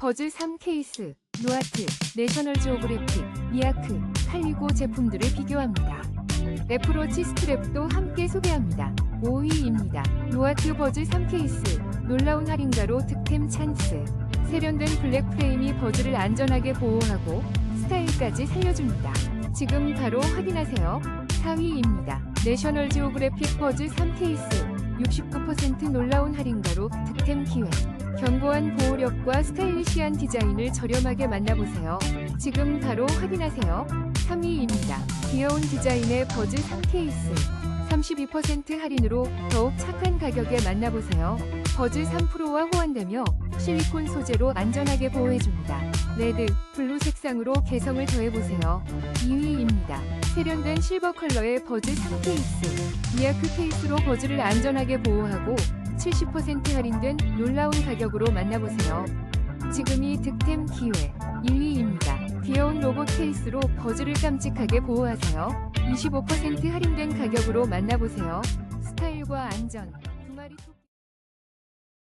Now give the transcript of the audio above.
버즈 3 케이스, 노아트, 내셔널 지오그래픽, 미아크, 칼리고 제품들을 비교합니다. 애플워치 스트랩도 함께 소개합니다. 5위입니다. 노아트 버즈 3 케이스, 놀라운 할인가로 득템 찬스. 세련된 블랙 프레임이 버즈를 안전하게 보호하고 스타일까지 살려줍니다. 지금 바로 확인하세요. 4위입니다. 내셔널 지오그래픽 버즈 3 케이스, 69% 놀라운 할인가로 득템 기회. 견고한 보호력과 스타일리시한 디자인을 저렴하게 만나보세요. 지금 바로 확인하세요. 3위입니다. 귀여운 디자인의 버즈 3 케이스. 32% 할인으로 더욱 착한 가격에 만나보세요. 버즈 3 프로와 호환되며 실리콘 소재로 안전하게 보호해줍니다. 레드, 블루 색상으로 개성을 더해보세요. 2위입니다. 세련된 실버 컬러의 버즈 3 케이스. 미아크 케이스로 버즈를 안전하게 보호하고 70% 할인된 놀라운 가격으로 만나보세요. 지금이 득템 기회 1위입니다. 귀여운 로봇 케이스로 버즈를 깜찍하게 보호하세요. 25% 할인된 가격으로 만나보세요. 스타일과 안전 두 마리 토끼